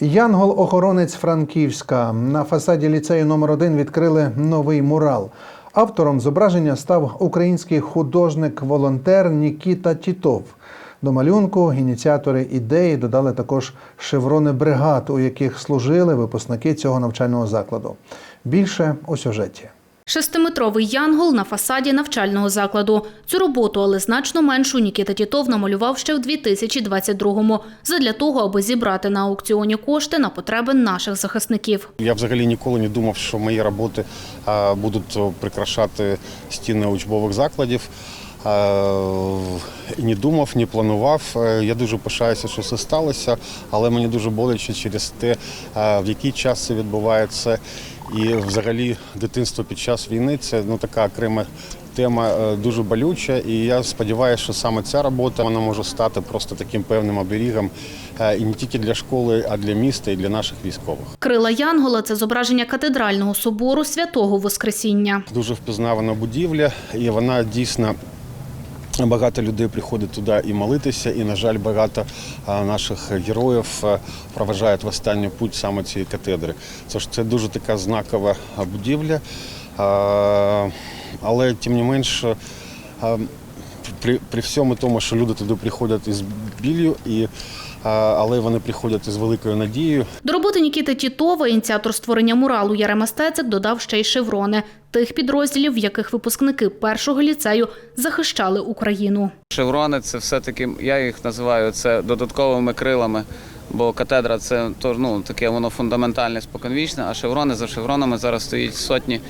Янгол-охоронець Франківська на фасаді ліцею номер 1 відкрили новий мурал. Автором зображення став український художник-волонтер Нікіта Тітов. До малюнку ініціатори ідеї додали також шеврони бригад, у яких служили випускники цього навчального закладу. Більше у сюжеті. Шестиметровий янгол на фасаді навчального закладу. Цю роботу, але значно меншу, Нікіта Тітов намалював ще в 2022-му, задля того, аби зібрати на аукціоні кошти на потреби наших захисників. Я взагалі ніколи не думав, що мої роботи будуть прикрашати стіни учбових закладів. Не думав, не планував. Е, Я дуже пишаюся, що це сталося, але мені дуже боляче через те, в який час це відбувається. І взагалі дитинство під час війни це ну, така окрема тема е, дуже болюча. І я сподіваюся, що саме ця робота вона може стати просто таким певним оберігом е, і не тільки для школи, а для міста і для наших військових. Крила Янгола це зображення катедрального собору святого Воскресіння. Дуже впізнавана будівля, і вона дійсно. Багато людей приходить туди і молитися, і, на жаль, багато наших героїв проважають в останню путь саме цієї катедри. Це ж це дуже така знакова будівля, але тим не менш, при, при всьому тому, що люди туди приходять із біллю, і, але вони приходять із великою надією. До роботи Нікіти Тітова, ініціатор створення муралу Ярема Стецик, додав ще й шеврони тих підрозділів, в яких випускники першого ліцею захищали Україну. Шеврони це все-таки, я їх називаю це додатковими крилами, бо катедра це то, ну, таке воно фундаментальне, споконвічне, а шеврони за шевронами зараз стоїть сотні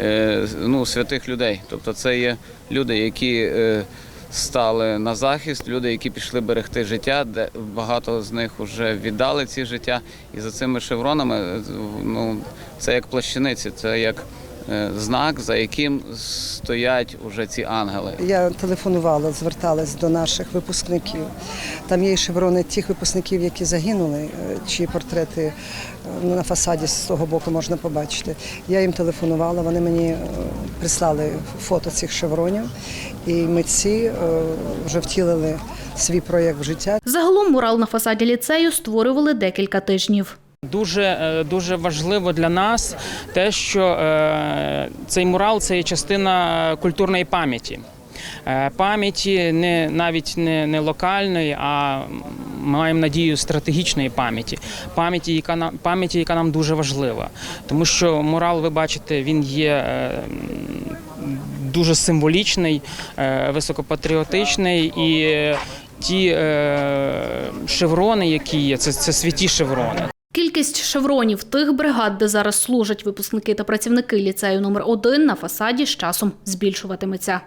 е, ну, святих людей. Тобто це є люди, які е, стали на захист, люди, які пішли берегти життя, де багато з них вже віддали ці життя. І за цими шевронами ну, це як плащаниці, це як знак, за яким стоять уже ці ангели. Я телефонувала, зверталась до наших випускників. Там є шеврони тих випускників, які загинули, е, чиї портрети е, ну, на фасаді з того боку можна побачити. Я їм телефонувала, вони мені е, прислали фото цих шевронів, і митці е, вже втілили свій проєкт в життя. Загалом мурал на фасаді ліцею створювали декілька тижнів. Дуже е, дуже важливо для нас те, що е, цей мурал це є частина культурної пам'яті. Е, Пам'яті не навіть не, не локальної, а маємо надію стратегічної пам'яті. Пам'яті, яка нам пам'яті, яка нам дуже важлива. Тому що мурал, ви бачите, він є. Дуже символічний, високопатріотичний і ті шеврони, які є, це, це святі шеврони. Кількість шевронів тих бригад, де зараз служать випускники та працівники ліцею номер 1 на фасаді з часом збільшуватиметься.